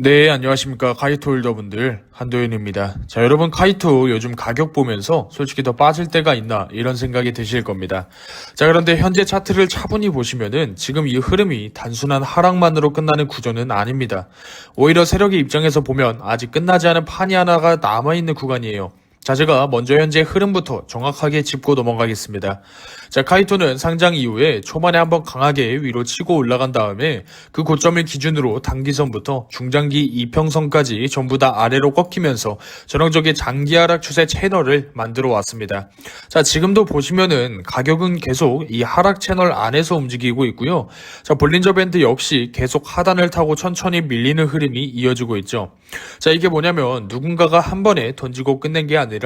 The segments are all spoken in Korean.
네, 안녕하십니까. 카이토 홀더분들, 한도현입니다. 자, 여러분, 카이토 요즘 가격 보면서 솔직히 더 빠질 때가 있나, 이런 생각이 드실 겁니다. 자, 그런데 현재 차트를 차분히 보시면은 지금 이 흐름이 단순한 하락만으로 끝나는 구조는 아닙니다. 오히려 세력의 입장에서 보면 아직 끝나지 않은 판이 하나가 남아있는 구간이에요. 자, 제가 먼저 현재 흐름부터 정확하게 짚고 넘어가겠습니다. 자, 카이토는 상장 이후에 초반에 한번 강하게 위로 치고 올라간 다음에 그 고점을 기준으로 단기선부터 중장기 이평선까지 전부 다 아래로 꺾이면서 전형적인 장기 하락 추세 채널을 만들어 왔습니다. 자, 지금도 보시면은 가격은 계속 이 하락 채널 안에서 움직이고 있고요. 자, 볼린저 밴드 역시 계속 하단을 타고 천천히 밀리는 흐름이 이어지고 있죠. 자, 이게 뭐냐면 누군가가 한 번에 던지고 끝낸 게 아니라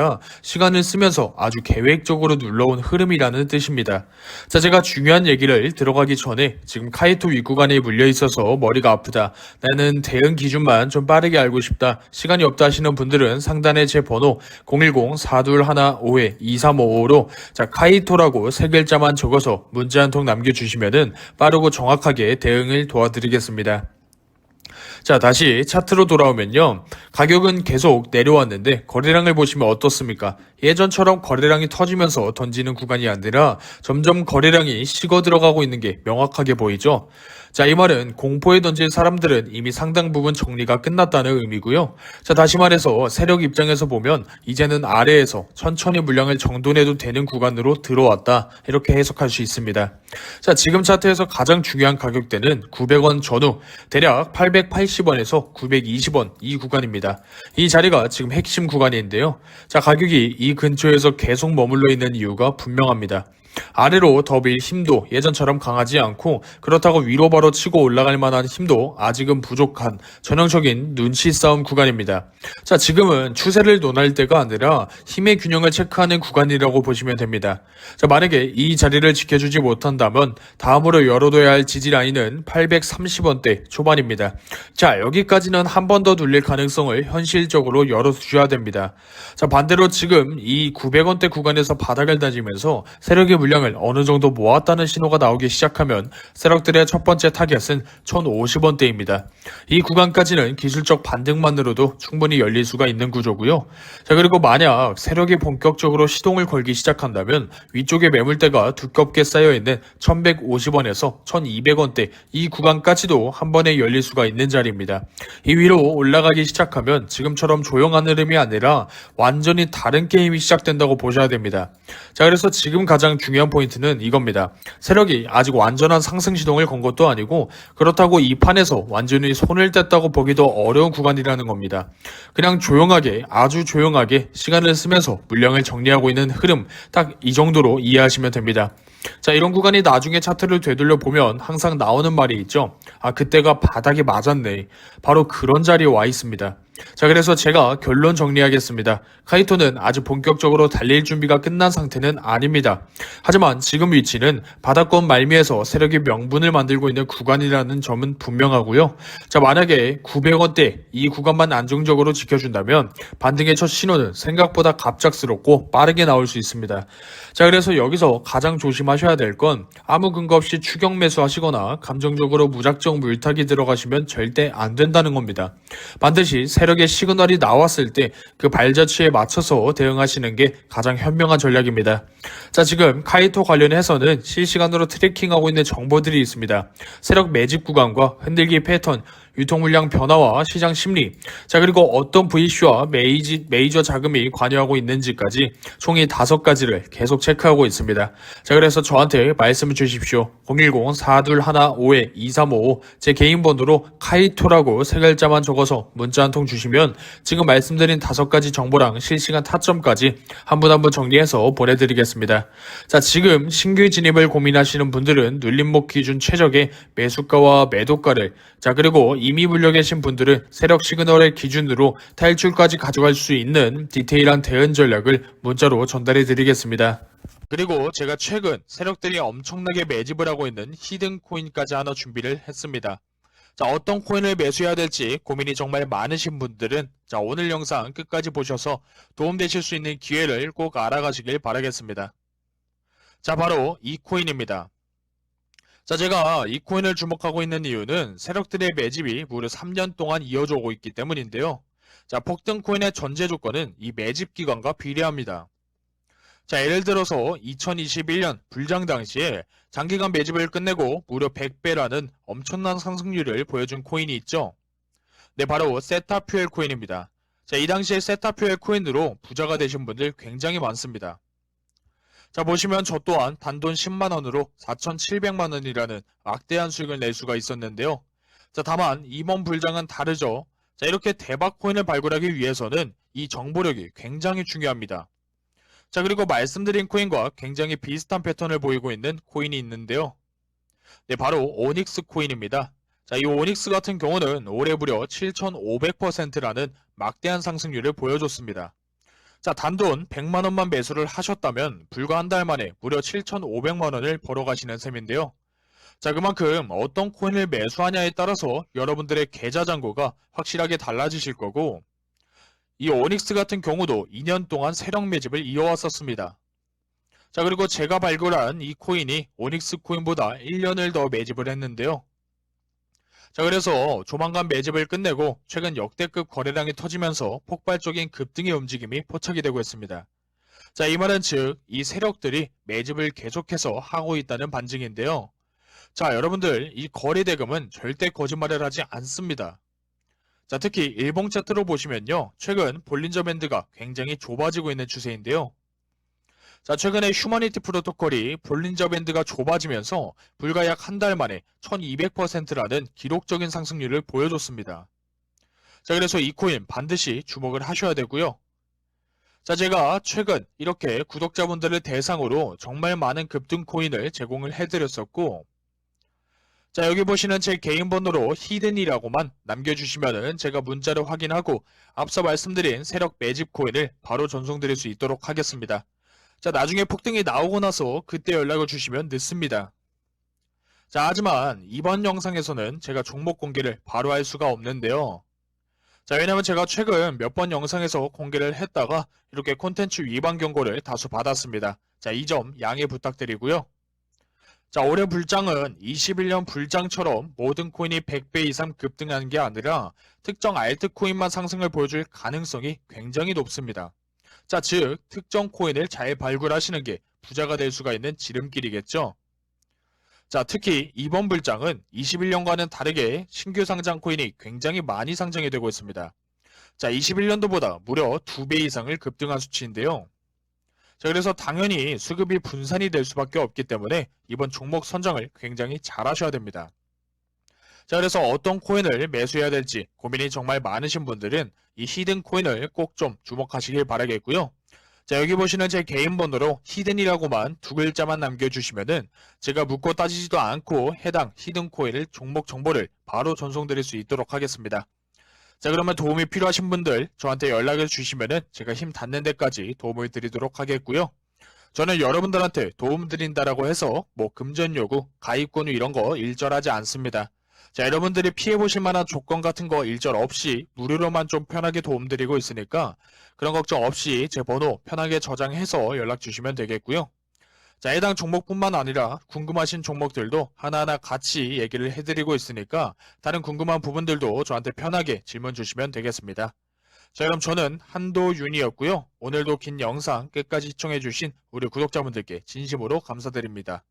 시간을 쓰면서 아주 계획적으로 눌러온 흐름이라는 뜻입니다. 자, 제가 중요한 얘기를 들어가기 전에 지금 카이토 윗구간에 물려 있어서 머리가 아프다. 나는 대응 기준만 좀 빠르게 알고 싶다. 시간이 없다 하시는 분들은 상단에 제 번호 010-4215-2355로 자, 카이토라고 세 글자만 적어서 문자 한 통 남겨주시면은 빠르고 정확하게 대응을 도와드리겠습니다. 자, 다시 차트로 돌아오면요. 가격은 계속 내려왔는데 거래량을 보시면 어떻습니까? 예전처럼 거래량이 터지면서 던지는 구간이 아니라 점점 거래량이 식어 들어가고 있는 게 명확하게 보이죠? 자, 이 말은 공포에 던진 사람들은 이미 상당 부분 정리가 끝났다는 의미고요. 자, 다시 말해서 세력 입장에서 보면 이제는 아래에서 천천히 물량을 정돈해도 되는 구간으로 들어왔다. 이렇게 해석할 수 있습니다. 자, 지금 차트에서 가장 중요한 가격대는 900원 전후 대략 880원에서 920원 이 구간입니다. 이 자리가 지금 핵심 구간인데요. 자, 가격이 이 근처에서 계속 머물러 있는 이유가 분명합니다. 아래로 더 밀 힘도 예전처럼 강하지 않고 그렇다고 위로 바로 치고 올라갈 만한 힘도 아직은 부족한 전형적인 눈치 싸움 구간입니다. 자, 지금은 추세를 논할 때가 아니라 힘의 균형을 체크하는 구간이라고 보시면 됩니다. 자, 만약에 이 자리를 지켜주지 못한다면 다음으로 열어둬야 할 지지 라인은 830원대 초반입니다. 자, 여기까지는 한 번 더 눌릴 가능성을 현실적으로 열어주셔야 됩니다. 자, 반대로 지금 이 900원대 구간에서 바닥을 다지면서 세력의 물량을 어느 정도 모았다는 신호가 나오기 시작하면 세력들의 첫 번째 타겟은 1050원대입니다. 이 구간까지는 기술적 반등만으로도 충분히 열릴 수가 있는 구조고요. 자, 그리고 만약 세력이 본격적으로 시동을 걸기 시작한다면 위쪽에 매물대가 두껍게 쌓여있는 1150원에서 1200원대 이 구간까지도 한 번에 열릴 수가 있는 자리입니다. 이 위로 올라가기 시작하면 지금처럼 조용한 흐름이 아니라 완전히 다른 게임이 시작된다고 보셔야 됩니다. 자, 그래서 지금 가장 중요한 포인트는 이겁니다. 세력이 아직 완전한 상승 시동을 건 것도 아니고 그렇다고 이 판에서 완전히 손을 뗐다고 보기도 어려운 구간이라는 겁니다. 그냥 조용하게 아주 조용하게 시간을 쓰면서 물량을 정리하고 있는 흐름 딱 이 정도로 이해하시면 됩니다. 자, 이런 구간이 나중에 차트를 되돌려 보면 항상 나오는 말이 있죠. 아, 그때가 바닥이 맞았네. 바로 그런 자리에 와 있습니다. 자, 그래서 제가 결론 정리하겠습니다. 카이토는 아직 본격적으로 달릴 준비가 끝난 상태는 아닙니다. 하지만 지금 위치는 바닥권 말미에서 세력이 명분을 만들고 있는 구간이라는 점은 분명하고요. 자, 만약에 900원대 이 구간만 안정적으로 지켜준다면 반등의 첫 신호는 생각보다 갑작스럽고 빠르게 나올 수 있습니다. 자, 그래서 여기서 가장 조심하셔야 될 건 아무 근거 없이 추격 매수하시거나 감정적으로 무작정 물타기 들어가시면 절대 안 된다는 겁니다. 반드시 세력 의 시그널이 나왔을 때 그 발자취에 맞춰서 대응하시는 게 가장 현명한 전략입니다. 자, 지금 카이토 관련해서는 실시간으로 트래킹하고 있는 정보들이 있습니다. 세력 매집 구간과 흔들기 패턴, 유통 물량 변화와 시장 심리, 자 그리고 어떤 VC와 메이지, 메이저 자금이 관여하고 있는지까지 총이 다섯 가지를 계속 체크하고 있습니다. 자 그래서 저한테 말씀을 주십시오. 010-4215-2355 제 개인 번호로 카이토라고 세 글자만 적어서 문자 한 통 주시면 지금 말씀드린 다섯 가지 정보랑 실시간 타점까지 한 분 한분 정리해서 보내드리겠습니다. 자 지금 신규 진입을 고민하시는 분들은 눌림목 기준 최적의 매수가와 매도가를 자 그리고 이미 물려 계신 분들은 세력 시그널의 기준으로 탈출까지 가져갈 수 있는 디테일한 대응 전략을 문자로 전달해 드리겠습니다. 그리고 제가 최근 세력들이 엄청나게 매집을 하고 있는 히든 코인까지 하나 준비를 했습니다. 자, 어떤 코인을 매수해야 될지 고민이 정말 많으신 분들은 자, 오늘 영상 끝까지 보셔서 도움되실 수 있는 기회를 꼭 알아가시길 바라겠습니다. 자, 바로 이 코인입니다. 자, 제가 이 코인을 주목하고 있는 이유는 세력들의 매집이 무려 3년 동안 이어져 오고 있기 때문인데요. 자, 폭등 코인의 전제 조건은 이 매집 기간과 비례합니다. 자, 예를 들어서 2021년 불장 당시에 장기간 매집을 끝내고 무려 100배라는 엄청난 상승률을 보여준 코인이 있죠. 네, 바로 세타퓨엘 코인입니다. 자, 이 당시에 세타퓨엘 코인으로 부자가 되신 분들 굉장히 많습니다. 자, 보시면 저 또한 단돈 10만원으로 4,700만원이라는 막대한 수익을 낼 수가 있었는데요. 자, 다만 이번 불장은 다르죠. 자, 이렇게 대박 코인을 발굴하기 위해서는 이 정보력이 굉장히 중요합니다. 자, 그리고 말씀드린 코인과 굉장히 비슷한 패턴을 보이고 있는 코인이 있는데요. 네, 바로 오닉스 코인입니다. 자, 이 오닉스 같은 경우는 올해 무려 7,500%라는 막대한 상승률을 보여줬습니다. 자, 단돈 100만 원만 매수를 하셨다면 불과 한 달 만에 무려 7,500만 원을 벌어가시는 셈인데요. 자, 그만큼 어떤 코인을 매수하냐에 따라서 여러분들의 계좌 잔고가 확실하게 달라지실 거고, 이 오닉스 같은 경우도 2년 동안 세력 매집을 이어왔었습니다. 자, 그리고 제가 발굴한 이 코인이 오닉스 코인보다 1년을 더 매집을 했는데요. 자, 그래서 조만간 매집을 끝내고 최근 역대급 거래량이 터지면서 폭발적인 급등의 움직임이 포착이 되고 있습니다. 자, 이 말은 즉, 이 세력들이 매집을 계속해서 하고 있다는 반증인데요. 자, 여러분들, 이 거래 대금은 절대 거짓말을 하지 않습니다. 자, 특히 일봉 차트로 보시면요. 최근 볼린저 밴드가 굉장히 좁아지고 있는 추세인데요. 자, 최근에 휴머니티 프로토콜이 볼린저 밴드가 좁아지면서 불과 약 한 달 만에 1200%라는 기록적인 상승률을 보여줬습니다. 자, 그래서 이 코인 반드시 주목을 하셔야 되고요. 자, 제가 최근 이렇게 구독자분들을 대상으로 정말 많은 급등 코인을 제공을 해드렸었고, 자, 여기 보시는 제 개인 번호로 히든이라고만 남겨주시면은 제가 문자를 확인하고 앞서 말씀드린 세력 매집 코인을 바로 전송드릴 수 있도록 하겠습니다. 자, 나중에 폭등이 나오고 나서 그때 연락을 주시면 늦습니다. 자, 하지만 이번 영상에서는 제가 종목 공개를 바로 할 수가 없는데요. 자, 왜냐면 제가 최근 몇 번 영상에서 공개를 했다가 이렇게 콘텐츠 위반 경고를 다수 받았습니다. 자, 이 점 양해 부탁드리고요. 자, 올해 불장은 21년 불장처럼 모든 코인이 100배 이상 급등하는 게 아니라 특정 알트코인만 상승을 보여줄 가능성이 굉장히 높습니다. 자, 즉, 특정 코인을 잘 발굴하시는 게 부자가 될 수가 있는 지름길이겠죠. 자, 특히 이번 불장은 21년과는 다르게 신규 상장 코인이 굉장히 많이 상장이 되고 있습니다. 자, 21년도보다 무려 2배 이상을 급등한 수치인데요. 자, 그래서 당연히 수급이 분산이 될 수밖에 없기 때문에 이번 종목 선정을 굉장히 잘 하셔야 됩니다. 자, 그래서 어떤 코인을 매수해야 될지 고민이 정말 많으신 분들은 이 히든 코인을 꼭 좀 주목하시길 바라겠고요. 자, 여기 보시는 제 개인 번호로 히든이라고만 두 글자만 남겨주시면은 제가 묻고 따지지도 않고 해당 히든 코인을 종목 정보를 바로 전송드릴 수 있도록 하겠습니다. 자, 그러면 도움이 필요하신 분들 저한테 연락을 주시면은 제가 힘 닿는 데까지 도움을 드리도록 하겠고요. 저는 여러분들한테 도움 드린다라고 해서 뭐 금전 요구, 가입 권유 이런 거 일절하지 않습니다. 자, 여러분들이 피해보실 만한 조건 같은 거 일절 없이 무료로만 좀 편하게 도움드리고 있으니까 그런 걱정 없이 제 번호 편하게 저장해서 연락 주시면 되겠고요. 자, 해당 종목뿐만 아니라 궁금하신 종목들도 하나하나 같이 얘기를 해드리고 있으니까 다른 궁금한 부분들도 저한테 편하게 질문 주시면 되겠습니다. 자, 그럼 저는 한도윤이었고요. 오늘도 긴 영상 끝까지 시청해주신 우리 구독자분들께 진심으로 감사드립니다.